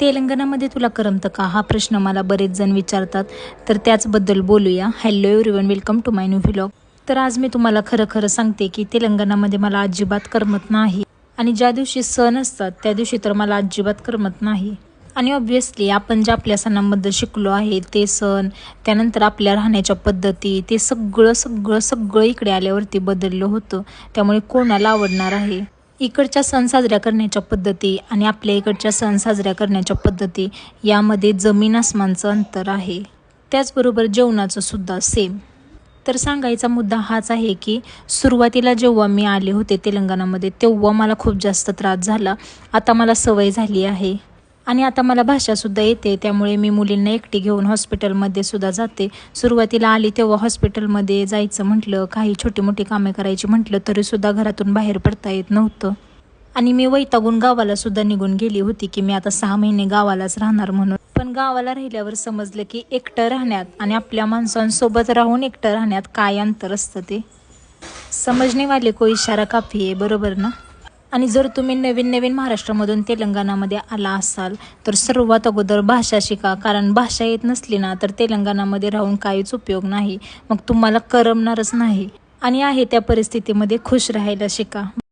तेलंगणामध्ये तुला करमतं का? हा प्रश्न मला बरेच जण विचारतात. तर त्याचबद्दल बोलूया. Hello everyone welcome to my new vlog तर आज मी तुम्हाला खरं खरं सांगते की तेलंगणामध्ये मला अजिबात करमत नाही. आणि ज्या दिवशी सण असतात त्या दिवशी तर मला अजिबात करमत नाही. आणि ऑब्व्हियसली आपण ज्या आपल्या सणांबद्दल शिकलो आहे ते सण त्यानंतर आपल्या राहण्याच्या पद्धती ते सगळं सगळं सगळं इकडे आल्यावरती बदललं होतं. त्यामुळे कोणाला आवडणार आहे? इकडच्या सण साजऱ्या करण्याच्या पद्धती आणि आपल्या इकडच्या सण साजऱ्या करण्याच्या पद्धती यामध्ये जमीन आसमानचं अंतर आहे. त्याचबरोबर जेवणाचं सुद्धा सेम तर सांगायचा मुद्दा हाच आहे की सुरुवातीला जेव्हा मी आले होते तेलंगणामध्ये तेव्हा मला खूप जास्त त्रास झाला. आता मला सवय झाली आहे. आणि आता मला भाषासुद्धा येते त्यामुळे मी मुलींना एकटी घेऊन हॉस्पिटलमध्ये सुद्धा जाते. सुरुवातीला आली तेव्हा हॉस्पिटलमध्ये जायचं म्हटलं काही छोटी मोठी कामे करायची म्हटलं तरीसुद्धा घरातून बाहेर पडता येत नव्हतं. आणि मी वैतागून गावाला सुद्धा निघून गेली होती की मी आता सहा महिने गावालाच राहणार म्हणून. पण गावाला राहिल्यावर समजलं की एकटं राहण्यात आणि आपल्या माणसांसोबत राहून एकटं राहण्यात काय अंतर असतं ते? समजणेवाले को इशारा काफी आहे बरोबर ना? आणि जर तुम्ही नवीन नवीन महाराष्ट्रामधून तेलंगणामध्ये आला असाल तर सर्वात अगोदर भाषा शिका. कारण भाषा येत नसली ना तर तेलंगणामध्ये राहून काहीच उपयोग नाही. मग तुम्हाला करमणारच नाही. आणि आहे त्या परिस्थितीमध्ये खुश राहायला शिका.